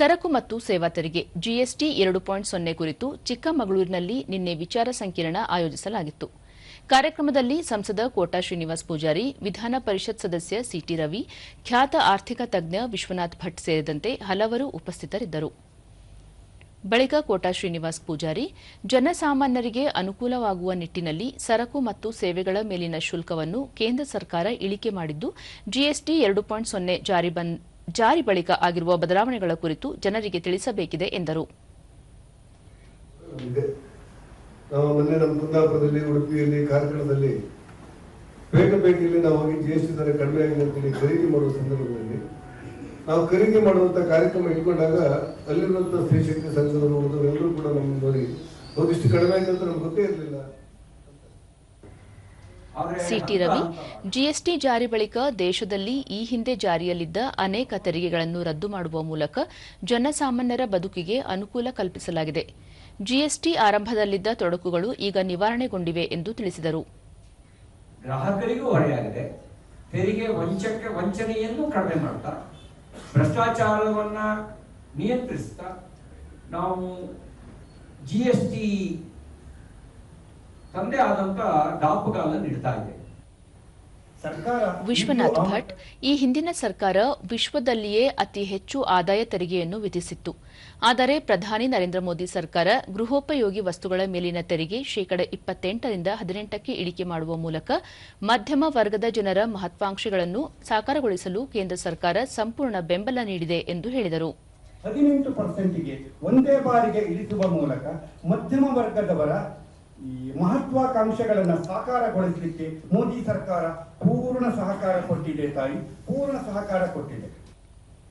ಸರಕು ಮತ್ತು ಸೇವಾ ತೆರಿಗೆ, ಜಿಎಸ್ಟಿ ಎರಡು ಪಾಯಿಂಟ್ ಸೊನ್ನೆ ಕುರಿತು ಚಿಕ್ಕಮಗಳೂರಿನಲ್ಲಿ ನಿನ್ನೆ ವಿಚಾರ ಸಂಕಿರಣ ಆಯೋಜಿಸಲಾಗಿತ್ತು. ಕಾರ್ಯಕ್ರಮದಲ್ಲಿ ಸಂಸದ ಕೋಟಾ ಶ್ರೀನಿವಾಸ್ ಪೂಜಾರಿ, ವಿಧಾನ ಪರಿಷತ್ ಸದಸ್ಯ ಸಿಟಿ ರವಿ, ಖ್ಯಾತ ಆರ್ಥಿಕ ತಜ್ಞ ವಿಶ್ವನಾಥ್ ಭಟ್ ಸೇರಿದಂತೆ ಹಲವರು ಉಪಸ್ಥಿತರಿದ್ದರು. ಬಳಿಕ ಕೋಟಾ ಶ್ರೀನಿವಾಸ್ ಪೂಜಾರಿ, ಜನಸಾಮಾನ್ಯರಿಗೆ ಅನುಕೂಲವಾಗುವ ನಿಟ್ಟಿನಲ್ಲಿ ಸರಕು ಮತ್ತು ಸೇವೆಗಳ ಮೇಲಿನ ಶುಲ್ಕವನ್ನು ಕೇಂದ್ರ ಸರ್ಕಾರ ಇಳಿಕೆ ಮಾಡಿದ್ದು, ಜಿಎಸ್ಟಿ ಎರಡು ಪಾಯಿಂಟ್ ಸೊನ್ನೆ ಜಾರಿ ಜಾರಿ ಬಳಿಕ ಆಗಿರುವ ಬದಲಾವಣೆಗಳ ಕುರಿತು ಜನರಿಗೆ ತಿಳಿಸಬೇಕಿದೆ ಎಂದರು. ನಾವು ಮೊನ್ನೆ ಕುಂದಾಪುರದಲ್ಲಿ ಉಡುಪಿಯಲ್ಲಿ ಕಾರ್ಕಳದಲ್ಲಿ ಪೇಟೆ ಪೇಟೆಯಲ್ಲಿ ನಾವು ಹೋಗಿ ಜಿ ದರ ಕಡಿಮೆ ಆಗಿದೆ ಅಂತೇಳಿ ಖರೀದಿ ಮಾಡುವ ಸಂದರ್ಭದಲ್ಲಿ ನಾವು ಖರೀದಿ ಮಾಡುವಂತ ಕಾರ್ಯಕ್ರಮ ಇಟ್ಕೊಂಡಾಗ ಅಲ್ಲಿರುವಂತಹ ಸ್ತ್ರೀ ಶಕ್ತಿ ಸಂಘದವರು ಎಲ್ಲರೂ ಕೂಡ ನಮ್ಮ ನೋಡಿ ಒಂದಿಷ್ಟು ಕಡಿಮೆ ಆಯ್ತು ಅಂತ ನಮ್ಗೆ ಗೊತ್ತೇ ಇರಲಿಲ್ಲ. ಸಿಟಿ ರವಿ ಜಿಎಸ್ಟಿ ಜಾರಿ ಬಳಿಕ ದೇಶದಲ್ಲಿ ಈ ಹಿಂದೆ ಜಾರಿಯಲ್ಲಿದ್ದ ಅನೇಕ ತೆರಿಗೆಗಳನ್ನು ರದ್ದು ಮಾಡುವ ಮೂಲಕ ಜನಸಾಮಾನ್ಯರ ಬದುಕಿಗೆ ಅನುಕೂಲ ಕಲ್ಪಿಸಲಾಗಿದೆ. ಜಿಎಸ್ಟಿ ಆರಂಭದಲ್ಲಿದ್ದ ತೊಡಕುಗಳು ಈಗ ನಿವಾರಣೆಗೊಂಡಿವೆ ಎಂದು ತಿಳಿಸಿದರು. ಗ್ರಾಹಕರಿಗೂ ಹೊರೆಯಾಗಿದೆ. ತೆರಿಗೆ ವಂಚಕ್ಕೆ ವಂಚನೆಯನ್ನು ಕಡಿಮೆ ಮಾಡ್ತಾ, ಭ್ರಷ್ಟಾಚಾರವನ್ನು ನಿಯಂತ್ರಿಸ್ತಾ, ನಾವು ಜಿ ಎಸ್ ಟಿ ತಂದೆ ಆದಂತ ನೀಡ್ತಾ ಇದೆ. ಸರ್ಕಾರ ವಿಶ್ವನಾಥ್ ಭಟ್ ಈ ಹಿಂದಿನ ಸರ್ಕಾರ ವಿಶ್ವದಲ್ಲಿಯೇ ಅತಿ ಹೆಚ್ಚು ಆದಾಯ ತೆರಿಗೆಯನ್ನು ವಿಧಿಸಿತ್ತು. ಆದರೆ ಪ್ರಧಾನಿ ನರೇಂದ್ರ ಮೋದಿ ಸರ್ಕಾರ ಗೃಹೋಪಯೋಗಿ ವಸ್ತುಗಳ ಮೇಲಿನ ತೆರಿಗೆ ಶೇಕಡ ಇಪ್ಪತ್ತೆಂಟರಿಂದ ಹದಿನೆಂಟಕ್ಕೆ ಇಳಿಕೆ ಮಾಡುವ ಮೂಲಕ ಮಧ್ಯಮ ವರ್ಗದ ಜನರ ಮಹತ್ವಾಂಕ್ಷೆಗಳನ್ನು ಸಾಕಾರಗೊಳಿಸಲು ಕೇಂದ್ರ ಸರ್ಕಾರ ಸಂಪೂರ್ಣ ಬೆಂಬಲ ನೀಡಿದೆ ಎಂದು ಹೇಳಿದರು. ಹದಿನೆಂಟು ಪರ್ಸೆಂಟ್ಗೆ ಒಂದೇ ಬಾರಿಗೆ ಇಳಿಸುವ ಮೂಲಕ ಮಧ್ಯಮ ವರ್ಗದವರ ಈ ಮಹತ್ವಾಕಾಂಕ್ಷೆಗಳನ್ನ ಸಾಕಾರಗೊಳಿಸಲಿಕ್ಕೆ ಮೋದಿ ಸರ್ಕಾರ ಪೂರ್ಣ ಸಹಕಾರ ಕೊಟ್ಟಿದೆ ತಾಯಿ ಪೂರ್ಣ ಸಹಕಾರ ಕೊಟ್ಟಿದೆ.